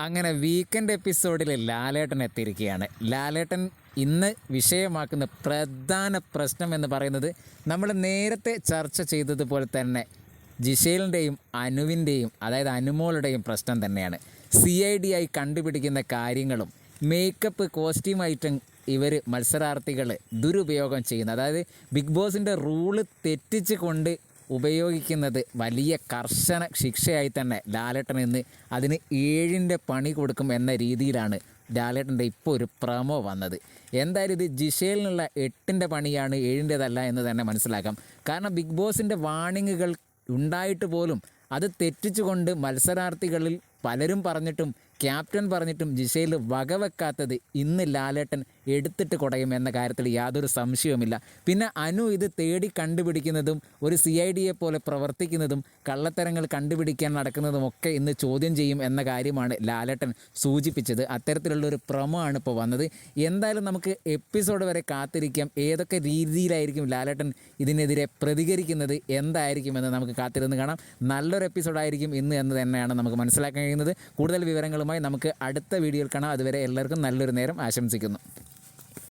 അങ്ങനെ വീക്കെൻഡ് എപ്പിസോഡിൽ ലാലേട്ടൻ എത്തിയിരിക്കുകയാണ്. ലാലേട്ടൻ ഇന്ന് വിഷയമാക്കുന്ന പ്രധാന പ്രശ്നം എന്ന് പറയുന്നത് നമ്മൾ നേരത്തെ ചർച്ച ചെയ്തതുപോലെ തന്നെ ജിഷേലിന്റെയും അനുവിന്റെയും അതായത് അനുമോളുടെയും പ്രശ്നം തന്നെയാണ്. സി ഐ ഡി ആയി കണ്ടുപിടിക്കുന്ന കാര്യങ്ങളും മേക്കപ്പ് കോസ്റ്റ്യൂം ഐറ്റം ഇവർ മത്സരാർത്ഥികൾ ദുരുപയോഗം ചെയ്യുന്നു അതായത് ബിഗ് ബോസിന്റെ റൂൾ തെറ്റിച്ച് കൊണ്ട് ഉപയോഗിക്കുന്നത് വലിയ കർശന ശിക്ഷയായി തന്നെ ലാലേട്ടൻ ഇന്ന് അതിന് ഏഴിന്റെ പണി കൊടുക്കും എന്ന രീതിയിലാണ് ലാലേട്ടന്റെ ഇപ്പോൾ ഒരു പ്രമോ വന്നത്. എന്തായാലും ഇത് ജിഷേലിനുള്ള എട്ടിന്റെ പണിയാണ് ഏഴിന്റേതല്ല എന്ന് തന്നെ മനസ്സിലാക്കാം. കാരണം ബിഗ് ബോസിന്റെ വാണിങ്ങുകൾ ഉണ്ടായിട്ട് പോലും അത് തെറ്റിച്ചുകൊണ്ട് മത്സരാർത്ഥികളിൽ പലരും പറഞ്ഞിട്ടും ക്യാപ്റ്റൻ പറഞ്ഞിട്ടും ജിഷയിൽ വകവെക്കാത്തത് ഇന്ന് ലാലേട്ടൻ എടുത്തിട്ട് കുടയും എന്ന കാര്യത്തിൽ യാതൊരു സംശയവുമില്ല. പിന്നെ അനു ഇത് തേടി കണ്ടുപിടിക്കുന്നതും ഒരു സി ഐ ഡിയെ പോലെ പ്രവർത്തിക്കുന്നതും കള്ളത്തരങ്ങൾ കണ്ടുപിടിക്കാൻ നടക്കുന്നതും ഒക്കെ ഇന്ന് ചോദ്യം ചെയ്യും എന്ന കാര്യമാണ് ലാലേട്ടൻ സൂചിപ്പിച്ചത്. അത്തരത്തിലുള്ള ഒരു പ്രമോ ആണ് ഇപ്പോൾ വന്നത്. എന്തായാലും നമുക്ക് എപ്പിസോഡ് വരെ കാത്തിരിക്കാം. ഏതൊക്കെ രീതിയിലായിരിക്കും ലാലേട്ടൻ ഇതിനെതിരെ പ്രതികരിക്കുന്നത്? എന്തായിരിക്കുമെന്ന് നമുക്ക് കാത്തിരുന്ന് കാണാം. നല്ലൊരു എപ്പിസോഡായിരിക്കും ഇന്ന് എന്ന് തന്നെയാണ് നമുക്ക് മനസ്സിലാക്കാൻ കഴിയുന്നത്. കൂടുതൽ വിവരങ്ങളുമായി നമുക്ക് അടുത്ത വീഡിയോയിൽ കാണാം. അതുവരെ എല്ലാവർക്കും നല്ലൊരു നേരം ആശംസിക്കുന്നു.